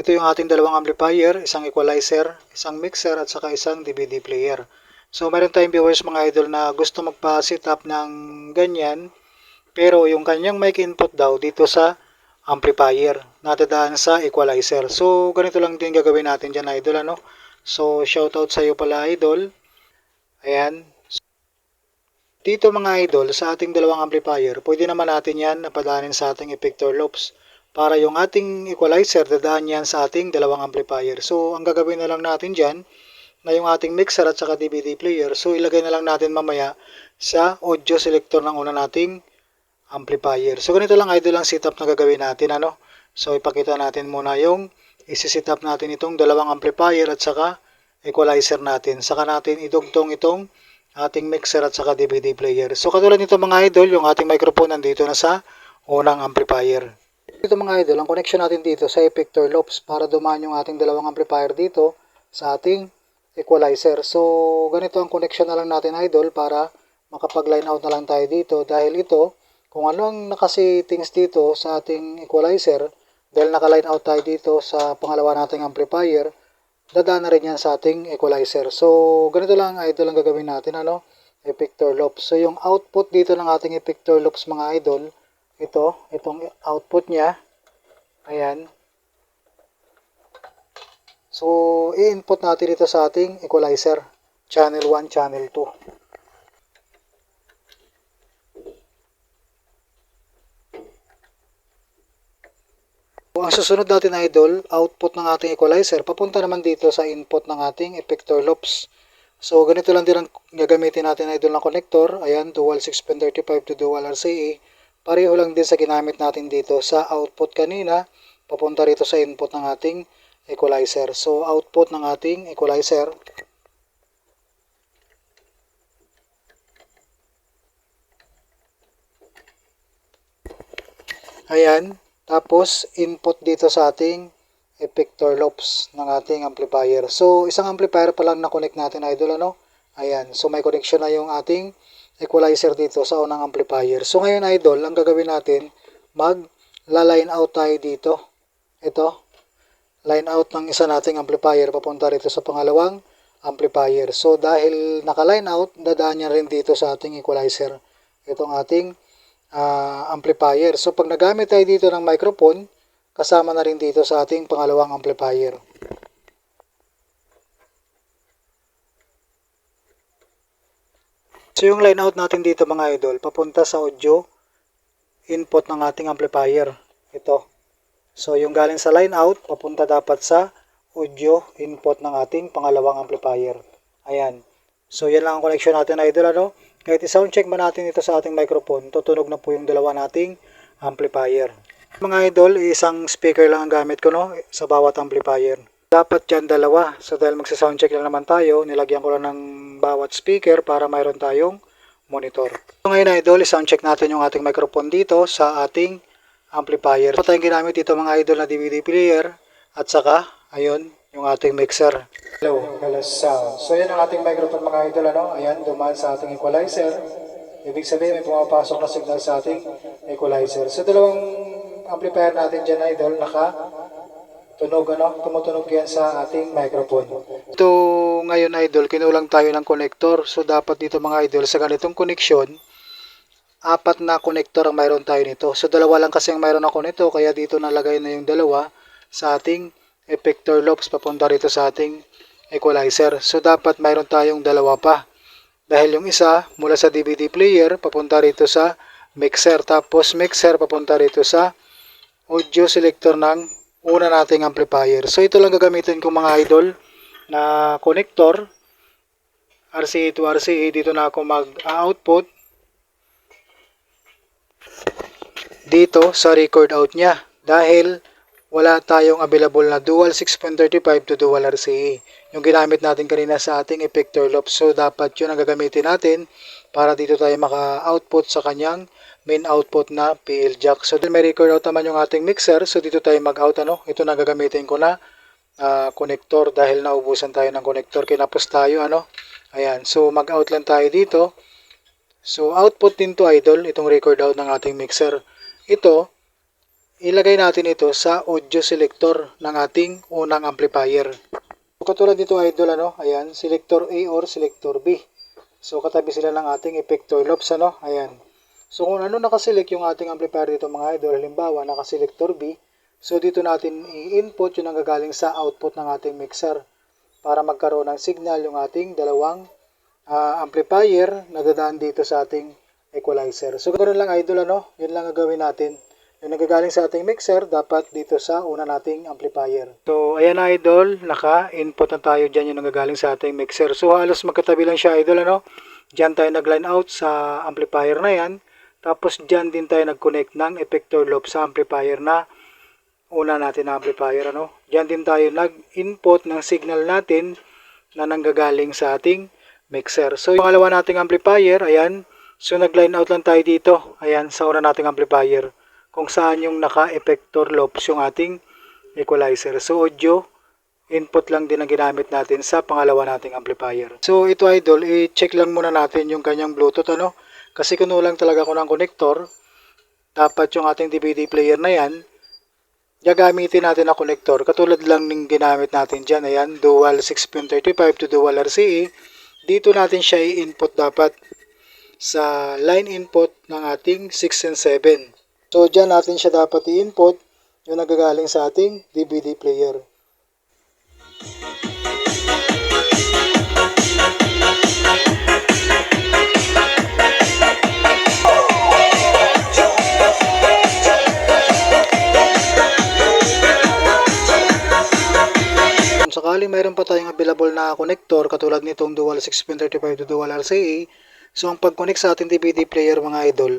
Ito yung ating dalawang amplifier, isang equalizer, isang mixer at saka isang DVD player. So meron tayong viewers mga idol na gusto magpa-set up ng ganyan pero yung kanyang mic input daw dito sa amplifier natadaan sa equalizer. So ganito lang din gagawin natin dyan idol ano. So shoutout sa iyo pala idol. Ayan. Dito mga idol sa ating dalawang amplifier pwede naman natin yan napadaanin sa ating effector loops para yung ating equalizer dadaan yan sa ating dalawang amplifier. So ang gagawin na lang natin dyan na yung ating mixer at saka DVD player. So ilagay na lang natin mamaya sa audio selector ng una nating amplifier. So ganito lang idol ang setup na gagawin natin ano. So ipakita natin muna yung isi-set up natin itong dalawang amplifier at saka equalizer natin. Saka natin idugtong itong ating mixer at saka DVD player. So katulad nito mga idol, yung ating microphone nandito na sa unang amplifier. Dito mga idol, ang connection natin dito sa effector loops para dumaan yung ating dalawang amplifier dito sa ating equalizer. So, ganito ang connection na lang natin idol para makapag-line out na lang tayo dito dahil ito, kung ano ang nakasittings dito sa ating equalizer, dahil naka-line out tayo dito sa pangalawa nating amplifier, dadaan na rin yan sa ating equalizer. So, ganito lang idol ang gagawin natin, ano? Effector loops. So, yung output dito ng ating effector loops mga idol, ito, itong output niya, ayan, So, i-input natin ito sa ating equalizer. Channel 1, channel 2. So, ang susunod natin idol, output ng ating equalizer, papunta naman dito sa input ng ating effector loops. So, ganito lang din ang gagamitin natin idol na connector. Ayan, dual 6.35 to dual RCA. Pareho lang din sa ginamit natin dito sa output kanina, papunta rito sa input ng ating equalizer. So, output ng ating equalizer. Ayan. Tapos, input dito sa ating effector loops ng ating amplifier. So, isang amplifier pa lang na-connect natin, idol, ano? Ayan. So, may connection na yung ating equalizer dito sa unang amplifier. So, ngayon, idol, ang gagawin natin, mag-line out tayo dito. Ito, line out ng isa nating amplifier papunta rito sa pangalawang amplifier. So dahil naka-line out, dadaan niya rin dito sa ating equalizer. Itong ating uh, amplifier. So pag nagamit tayo dito ng microphone, kasama na rin dito sa ating pangalawang amplifier. So yung line out natin dito mga idol, papunta sa audio input ng ating amplifier. Ito. So, yung galing sa line out, papunta dapat sa audio input ng ating pangalawang amplifier. Ayan. So, yan lang ang connection natin idol. Ano? Kahit i-sound check man natin ito sa ating microphone, tutunog na po yung dalawa nating amplifier. Mga idol, isang speaker lang ang gamit ko no, sa bawat amplifier. Dapat dyan dalawa. So, dahil magsa-sound check lang naman tayo, nilagyan ko lang ng bawat speaker para mayroon tayong monitor. So, ngayon idol, i-sound check natin yung ating microphone dito sa ating amplifier. So tayong ginamit dito mga idol na DVD player at saka ayun yung ating mixer. Hello, hello sound. So yan ang ating microphone mga idol ano. Ayan, dumaan sa ating equalizer. Ibig sabihin may pumapasok na signal sa ating equalizer. So dalawang amplifier natin dyan idol naka tunog ano, tumutunog yan sa ating microphone. Ito ngayon idol, kinulang tayo ng connector. So dapat dito mga idol sa ganitong connection, apat na connector ang mayroon tayo nito. So dalawa lang kasi ang mayroon ako nito kaya dito nalagay na yung dalawa sa ating effector loops papunta rito sa ating equalizer. So dapat mayroon tayong dalawa pa. Dahil yung isa mula sa DVD player papunta rito sa mixer tapos mixer papunta rito sa audio selector ng una nating amplifier. So ito lang gagamitin kong mga idol na connector RCA to RCA dito na ako mag-output dito sa record out niya dahil wala tayong available na dual 6.35 to dual RCA. Yung ginamit natin kanina sa ating effector loop. So dapat yun ang gagamitin natin para dito tayo maka-output sa kanyang main output na PL jack. So din may record out naman yung ating mixer. So dito tayo mag-out ano. Ito na gagamitin ko na uh, connector dahil naubusan tayo ng connector. Kinapos tayo ano. Ayan. So mag-out lang tayo dito. So output din to idol itong record out ng ating mixer. Ito ilagay natin ito sa audio selector ng ating unang amplifier. Katulad dito idol, ano, ayan, selector A or selector B. So, katabi sila ng ating effector lobes, ano, ayan. So, kung ano nakaselect yung ating amplifier dito mga idol, halimbawa, nakaselector B, so dito natin i-input yung nanggagaling sa output ng ating mixer para magkaroon ng signal yung ating dalawang ah, amplifier na dadaan dito sa ating equalizer. So, ganoon lang idol, ano, yun lang ang gagawin natin. Yung nagagaling sa ating mixer, dapat dito sa una nating amplifier. So, ayan na idol, naka-input na tayo dyan yung nagagaling sa ating mixer. So, halos magkatabi lang siya idol, ano. Diyan tayo nag-line out sa amplifier na yan. Tapos dyan din tayo nag-connect ng effector loop sa amplifier na una natin na amplifier. Ano? Dyan din tayo nag-input ng signal natin na nanggagaling sa ating mixer. So yung pangalawa nating amplifier, ayan. So nag-line out lang tayo dito. Ayan, sa una nating amplifier. Kung saan yung naka-effector loops yung ating equalizer. So audio, input lang din ang ginamit natin sa pangalawa nating amplifier. So ito idol, i-check lang muna natin yung kanyang Bluetooth ano. Kasi kinulang talaga ko ng connector. Dapat yung ating DVD player na yan, gagamitin natin na connector. Katulad lang ng ginamit natin dyan. Ayan, dual 6.35 to dual RCA. Dito natin siya i-input dapat sa line input ng ating 6 and 7. So dyan natin siya dapat i-input yung nagagaling sa ating DVD player. Kung sakali mayroon pa tayong available na connector katulad nitong dual 6.35 to dual RCA, so ang pag-connect sa ating DVD player mga idol,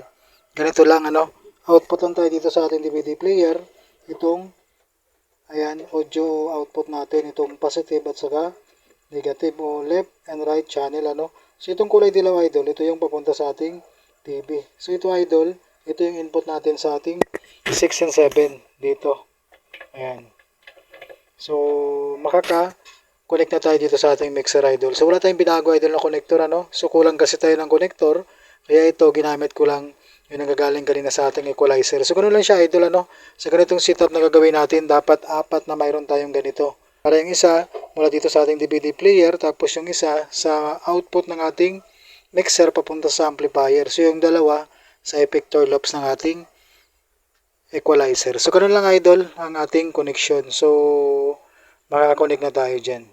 ganito lang ano, output lang tayo dito sa ating DVD player, itong ayan, audio output natin, itong positive at saka negative o left and right channel ano. So itong kulay dilaw idol, ito yung papunta sa ating TV. So ito idol, ito yung input natin sa ating 6 and 7 dito. Ayan. So, makaka connect na tayo dito sa ating mixer idol. So, wala tayong binago idol na connector, ano? So, kulang kasi tayo ng connector. Kaya ito, ginamit ko lang yung nanggagaling kanina sa ating equalizer. So, ganun lang siya idol, ano? Sa ganitong setup na gagawin natin, dapat apat na mayroon tayong ganito. Para yung isa, mula dito sa ating DVD player, tapos yung isa sa output ng ating mixer papunta sa amplifier. So, yung dalawa sa effector loops ng ating equalizer. So, ganun lang idol ang ating connection. So, makaka-connect na tayo dyan.